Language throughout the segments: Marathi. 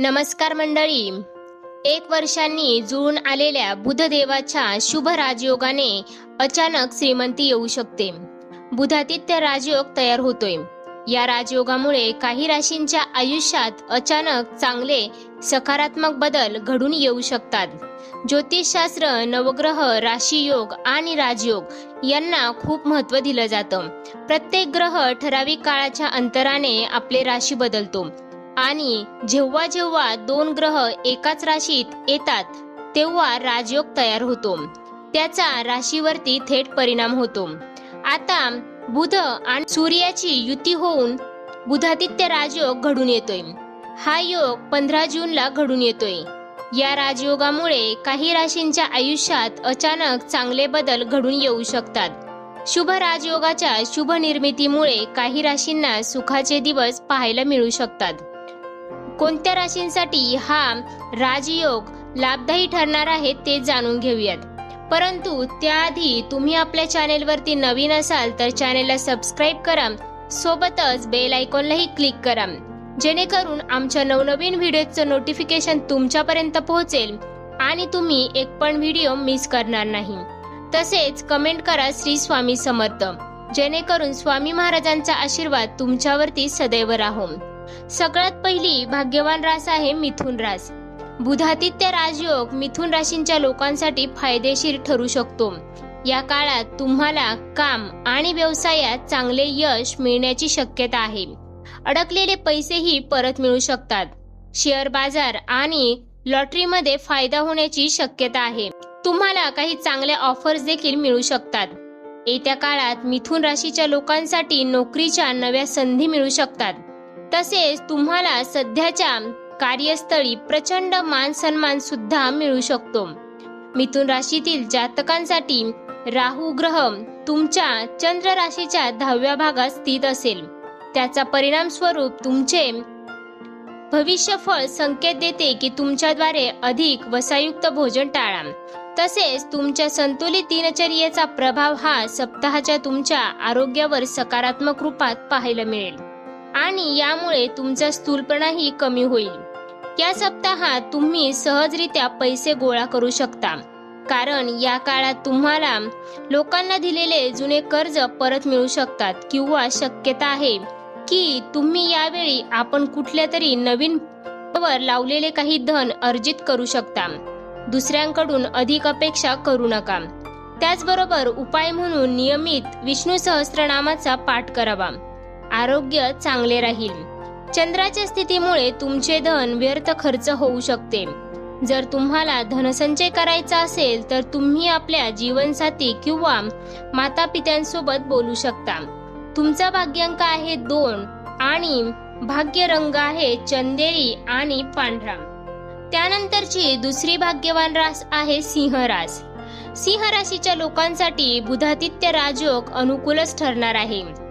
नमस्कार मंडळी. एक वर्षांनी जुळून आलेल्या बुधदेवाच्या शुभ राजयोगाने अचानक श्रीमंती येऊ शकते. बुधातिथ्य राजयोग तयार होतोय. या राजयोगामुळे काही राशींच्या आयुष्यात अचानक चांगले सकारात्मक बदल घडून येऊ शकतात. ज्योतिषशास्त्र नवग्रह राशीयोग आणि राजयोग यांना खूप महत्त्व दिलं जातं. प्रत्येक ग्रह ठराविक काळाच्या अंतराने आपले राशी बदलतो. आणि जेव्हा जेव्हा दोन ग्रह एकाच राशीत येतात तेव्हा राजयोग तयार होतो. त्याचा राशीवरती थेट परिणाम होतो. आता बुध आणि सूर्याची युती होऊन बुधादित्य राजयोग घडून येतोय. हा योग पंधरा जूनला घडून येतोय. या राजयोगामुळे काही राशींच्या आयुष्यात अचानक चांगले बदल घडून येऊ शकतात. शुभ राजयोगाच्या शुभ निर्मितीमुळे काही राशींना सुखाचे दिवस पाहायला मिळू शकतात. कोणत्या राशींसाठी हा राजयोग लाभदायी ठरणार आहे ते जाणून घेऊयात. परंतु त्याआधी तुम्ही आपल्या चॅनेलवरती नवीन असाल तर चॅनेलला सबस्क्राईब करा. सोबतच बेल आयकॉनलाही क्लिक करा. जेणेकरून आमच्या नवनवीन व्हिडिओचं नोटिफिकेशन तुमच्यापर्यंत पोहोचेल आणि तुम्ही एक पण व्हिडिओ मिस करणार नाही. तसेच कमेंट करा श्री स्वामी समर्थ. जेणेकरून स्वामी महाराजांचा आशीर्वाद तुमच्यावरती सदैव राहो. सगळ्यात पहिली भाग्यवान रास आहे मिथुन रास. बुधातिथ्य राजयोग मिथुन राशींच्या लोकांसाठी फायदेशीर ठरू शकतो. या काळात तुम्हाला काम आणि व्यवसायात चांगले यश मिळण्याची शक्यता आहे. अडकलेले पैसेही परत मिळू शकतात. शेअर बाजार आणि लॉटरीमध्ये फायदा होण्याची शक्यता आहे. तुम्हाला काही चांगल्या ऑफर्स देखील मिळू शकतात. येत्या काळात मिथुन राशीच्या लोकांसाठी नोकरीच्या नव्या संधी मिळू शकतात. तसेच तुम्हाला सध्याच्या कार्यस्थळी प्रचंड मान सन्मान सुद्धा मिळू शकतो. मिथुन राशीतील जातकांसाठी राहू ग्रह तुमच्या चंद्र राशीच्या दहाव्या भागात स्थित असेल. त्याचा परिणाम स्वरूप तुमचे भविष्यफळ संकेत देते की तुमच्याद्वारे अधिक वसायुक्त भोजन टाळा. तसेच तुमच्या संतुलित दिनचर्येचा प्रभाव हा सप्ताहाच्या तुमच्या आरोग्यावर सकारात्मक रूपात पाहायला मिळेल. आणि यामुळे तुमचा स्थूलपणाही कमी होईल. या सप्ताहात तुम्ही सहजरित्या पैसे गोळा करू शकता. कारण या काळात तुम्हाला लोकांना दिलेले जुने कर्ज परत मिळू शकतात किंवा शक्यता आहे की तुम्ही यावेळी आपण कुठल्या तरी नवीन वर लावलेले काही धन अर्जित करू शकता. दुसऱ्यांकडून अधिक अपेक्षा करू नका. त्याचबरोबर उपाय म्हणून नियमित विष्णू सहस्त्रनामाचा पाठ करावा. आरोग्य चांगले राहील. चंद्राच्या स्थितीमुळे तुमचे धन व्यर्थ खर्च होऊ शकते. जर तुम्हाला धनसंचय करायचा असेल तर तुम्ही आपल्या जीवनसाथी किंवा माता पित्यांसोबत बोलू शकता. तुमचा भाग्यांक आहे दोन आणि भाग्य रंग आहे चंदेरी आणि पांढरा. त्यानंतरची दुसरी भाग्यवान रास आहे सिंह रास. सिंह राशीच्या लोकांसाठी बुधातित्य राजयोग अनुकूलच ठरणार आहे.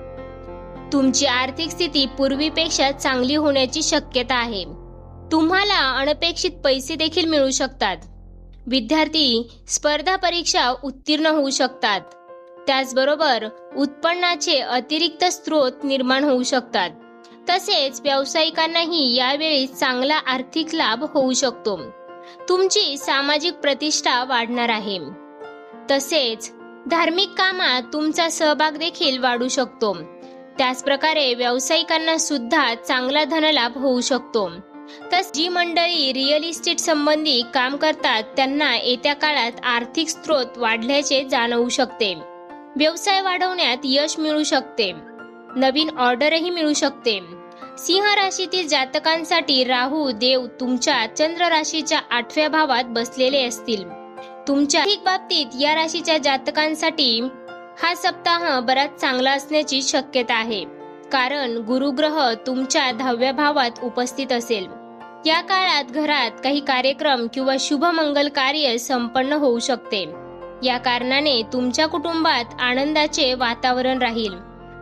तुमची आर्थिक स्थिती पूर्वीपेक्षा चांगली होण्याची शक्यता आहे. तुम्हाला अनपेक्षित पैसे देखील मिळू शकतात. विद्यार्थी स्पर्धा परीक्षा उत्तीर्ण होऊ शकतात. त्याचबरोबर उत्पन्नाचे अतिरिक्त स्रोत निर्माण होऊ शकतात. तसेच व्यावसायिकांनाही यावेळी चांगला आर्थिक लाभ होऊ शकतो. तुमची सामाजिक प्रतिष्ठा वाढणार आहे. तसेच धार्मिक कामात तुमचा सहभाग देखील वाढू शकतो. त्याचप्रकारे व्यावसायिकांना सुद्धा चांगला धनलाभ होऊ शकतो. तस जी मंडळी रिअल इस्टेट संबंधी काम करतात त्यांना येत्या काळात आर्थिक स्रोत वाढल्याचे जाणवू शकते. व्यवसाय वाढवण्यात यश मिळू शकते. नवीन ऑर्डरही मिळू शकते. सिंह राशीतील जातकांसाठी राहू देव तुमच्या चंद्र राशीच्या आठव्या भावात बसलेले असतील. तुमच्या बाबतीत या राशीच्या जातकांसाठी हा सप्ताह बराच चांगला असण्याची शक्यता आहे. कारण गुरुग्रह तुमच्या दहाव्या भावात उपस्थित असेल. या काळात घरात काही कार्यक्रम किंवा शुभ मंगल कार्य संपन्न होऊ शकते. या कारणाने तुमच्या कुटुंबात आनंदाचे वातावरण राहील.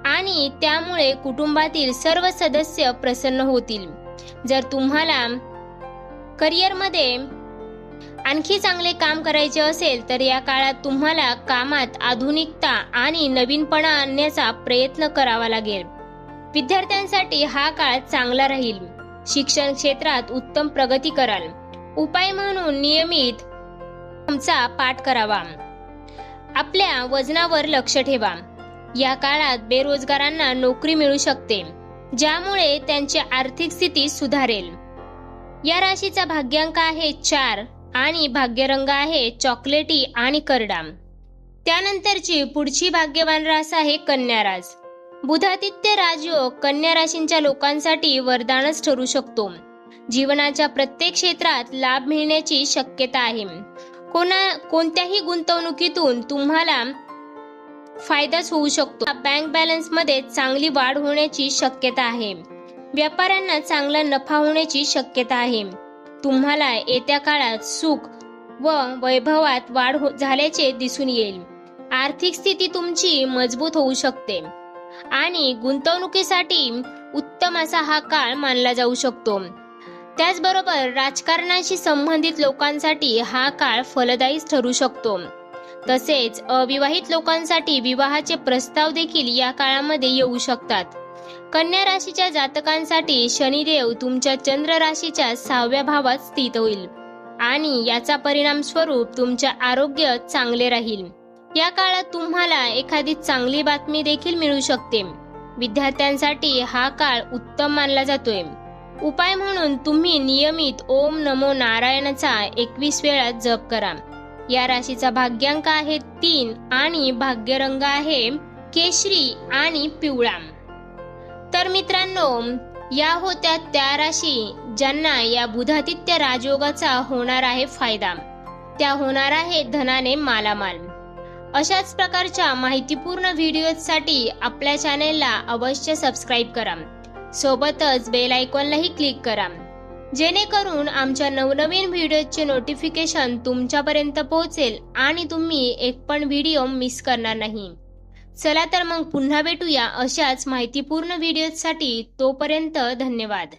आणि त्यामुळे कुटुंबातील सर्व सदस्य प्रसन्न होतील. जर तुम्हाला करिअरमध्ये आणखी चांगले काम करायचे असेल तर या काळात तुम्हाला कामात आधुनिकता आणि नवीनपणा आणण्याचा प्रयत्न करावा लागेल. विद्यार्थ्यांसाठी हा काळ चांगला राहील. शिक्षण क्षेत्रात उत्तम प्रगती कराल. उपाय म्हणून नियमित आमचा पाठ करावा. आपल्या वजनावर लक्ष ठेवा. या काळात बेरोजगारांना नोकरी मिळू शकते ज्यामुळे त्यांची आर्थिक स्थिती सुधारेल. या राशीचा भाग्यांक आहे चार. आणि भाग्यरंग आहे चॉकलेटी आणि करडा त्यानंतरची पुढची भाग्यवान रास आहे कन्या रास बुधादित्य राजयोग कन्या राशींच्या लोकांसाठी वरदानच ठरू शकतो. जीवनाच्या प्रत्येक क्षेत्रात लाभ मिळण्याची शक्यता आहे. कोणा कोणत्याही गुंतवणुकीतून तुम्हाला फायदाच होऊ शकतो. बँक बॅलन्समध्ये चांगली वाढ होण्याची शक्यता आहे. व्यापाऱ्यांना चांगला नफा होण्याची शक्यता आहे. तुम्हाला येत्या काळात सुख व वैभवात वाढ हो- झाल्याचे दिसून येईल. आर्थिक स्थिती तुमची मजबूत होऊ शकते आणि गुंतवणुकीसाठी उत्तम असा हा काळ मानला जाऊ शकतो. त्याचबरोबर राजकारणाशी संबंधित लोकांसाठी हा काळ फलदायी ठरू शकतो. तसेच अविवाहित लोकांसाठी विवाहाचे प्रस्ताव देखील या काळामध्ये येऊ शकतात. कन्या राशीच्या जातकांसाठी शनिदेव तुमच्या चंद्र राशीच्या सहाव्या भावात स्थित होईल. आणि याचा परिणाम स्वरूप तुमचे आरोग्य चांगले राहील. या काळात तुम्हाला एखादी चांगली बातमी देखील मिळू शकते. विद्यार्थ्यांसाठी हा काळ उत्तम मानला जातोय. उपाय म्हणून तुम्ही नियमित ओम नमो नारायणचा एकवीस वेळा जप करा. या राशीचा भाग्यांक आहे तीन आणि भाग्यरंग आहे केशरी आणि पिवळा. तर मित्रांनो या होत्या त्या राशी ज्यांना या बुधादित्य राजयोगाचा होणार आहे फायदा. त्या होणार आहे धनाने मालामाल. अशाच प्रकारच्या माहितीपूर्ण व्हिडिओसाठी आपल्या चॅनेलला अवश्य सबस्क्राईब करा. सोबतच बेल आयकॉनलाही क्लिक करा. जेणेकरून आमच्या नवनवीन व्हिडिओचे नोटिफिकेशन तुमच्यापर्यंत पोहोचेल आणि तुम्ही एक पण व्हिडिओ मिस करणार नाही. चला तर मग पुन्हा भेटूया अशाच माहितीपूर्ण व्हिडिओसाठी तोपर्यंत धन्यवाद.